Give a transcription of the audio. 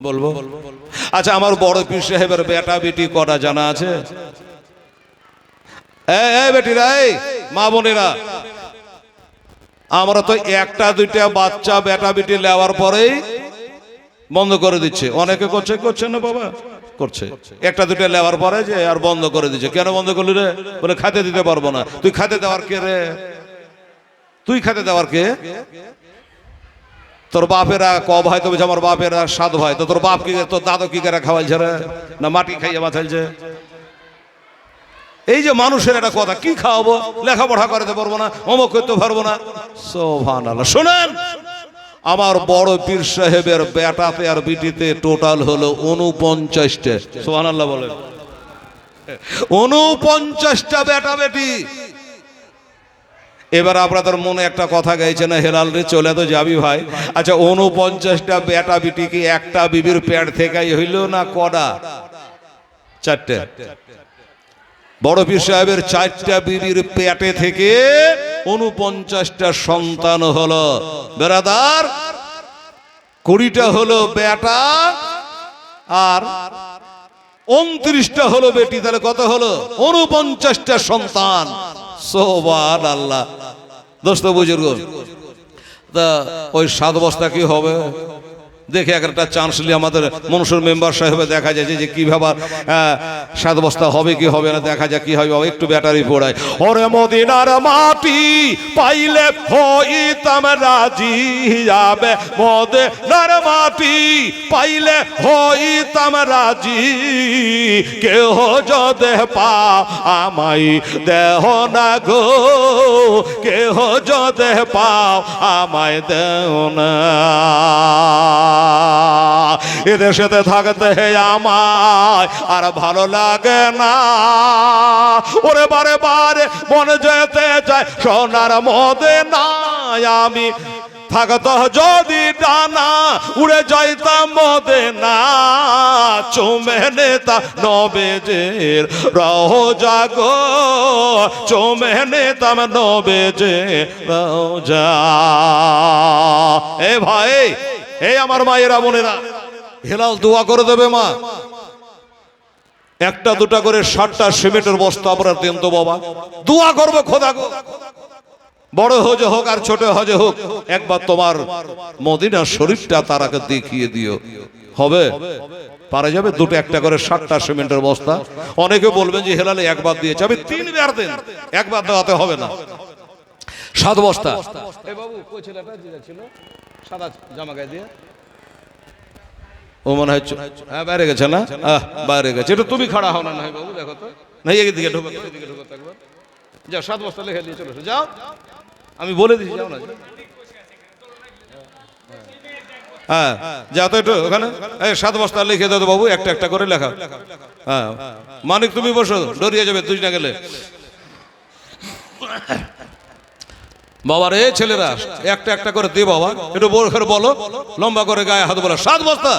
বলব? আচ্ছা আমার বড় পীর সাহেবের বেটা বেটি কটা জানা আছে? মা বোনেরা, আমরা তো একটা, দুইটা বাচ্চা বেটা বেটি নেওয়ার পরেই বন্ধ করে দিচ্ছে। অনেকে করছে করছে না বাবা? করছে। একটা, দুইটা নেওয়ার পরে যে আর বন্ধ করে দিচ্ছে। কেন বন্ধ করলি রে? বলে খাতে দিতে পারব না। তুই খাতে দেওয়ার কে রে? তুই খাতে দেওয়ার কে? তোর বাপেরা ক ভাই তো আমার বাপেরা সাত ভাই তো তোর বাপ কি তোর দাদু কি করে খাওয়াইছে রে না মাটি খাইয়ে মাথাইছে এই যে মানুষের একটা কথা, কি খাওয়াবো? লেখাপড়া করতে পারব না, অমুক করতে পারব না। সোভান শোনেন, আমার বড় পীর সাহেবের বেটাতে আর বিটিতে টোটাল হলো উনপঞ্চাশটা সোহান আল্লাহ বলেন। উনপঞ্চাশটা বেটা বেটি। এবার আপনাদের মনে একটা কথা গাইছে না হেলাল রে, চলে তো যাবি ভাই। আচ্ছা উনপঞ্চাশটা বেটা বিটি কি একটা বিবির প্যাড থেকেই হইল না কডা চারটে। বড় পীর সাহেবের চারটা বিবির পেটে থেকে উনপঞ্চাশটা সন্তান হলো। বেরাদার, কুড়িটা হলো বেটা আর উনত্রিশটা হলো বেটি। তাহলে কত হলো? উনপঞ্চাশটা সন্তান। সোবান আল্লাহ দোস্ত বুজুর্গ তা ওই সাত বস্তা কি হবে? দেখে একটা চান্স নিয়ে আমাদের মনসুর মেম্বার সাহেবে দেখা যায় যে কীভাবে আহ, সাত বস্তা হবে কি হবে না দেখা যায় কি হবে একটু ব্যাটারি পড়ায়। ওরে মদিনার মাটি পাইলে হইতাম রাজি যাবে। মদিনার মাটি পাইলে হইতাম রাজি। কেহ যদে পা আমাই দেহ না গো কেহ যদে পাও আমায় দেও না। এদেশেতে থাকতে হে আমায় আর ভালো লাগে না। ওরে বারে বারে মনে যেতে চায়, সোনার মদে নাই আমি থাকত যদি ডানা, উড়ে যাইতাম মদে না চুমে নেতা নবেজের রহ জাগো চুমে নেতাম নবেজে রোজা এ ভাই এই আমার মায়েরা বোনেরা, হেলাল দোয়া করে দেবে মা। একটা দুটা করে ষাটটা সিমেন্টের বস্তা আপনার দেন তো বাবা। দোয়া করব খোদা বড় হজে হোক আর ছোট হজে হোক, একবার তোমার মদিনা শরীফটা তারাকে দেখিয়ে দিও। হবে? পারা যাবে দুটো একটা করে ষাটটা সিমেন্টের বস্তা। অনেকে বলবেন যে হেলালে একবার দিয়েছে, আমি তিনবার দেন, একবার দেওয়াতে হবে না। সাত বস্তা। বাবু ছিল সাদা জামা গায়ে দিয়ে। ও মনে হয় হ্যাঁ বাইরে গেছে না? আহ, বাইরে গেছে। এটা তুমি খাড়া হও না নাই বাবু দেখো তো। না এদিকে ঢোকো। এদিকে ঢোকো একবার। যাও সাত বস্তা লিখে দিয়ে চলে যাও। আমি বলে দিচ্ছি যাও না হ্যাঁ যাও তো একটু ওখানে। এই সাত বস্তা লিখে দাও বাবু একটা একটা করে লেখা হ্যাঁ। মানিক তুমি বসো ডরিয়ে যাবে তুই না গেলে। বাবা রে ছেলেরা, একটা একটা করে দে বাবা। একটু বড় করে বলো, লম্বা করে গায়ে হাত বলো। সাত বস্তা।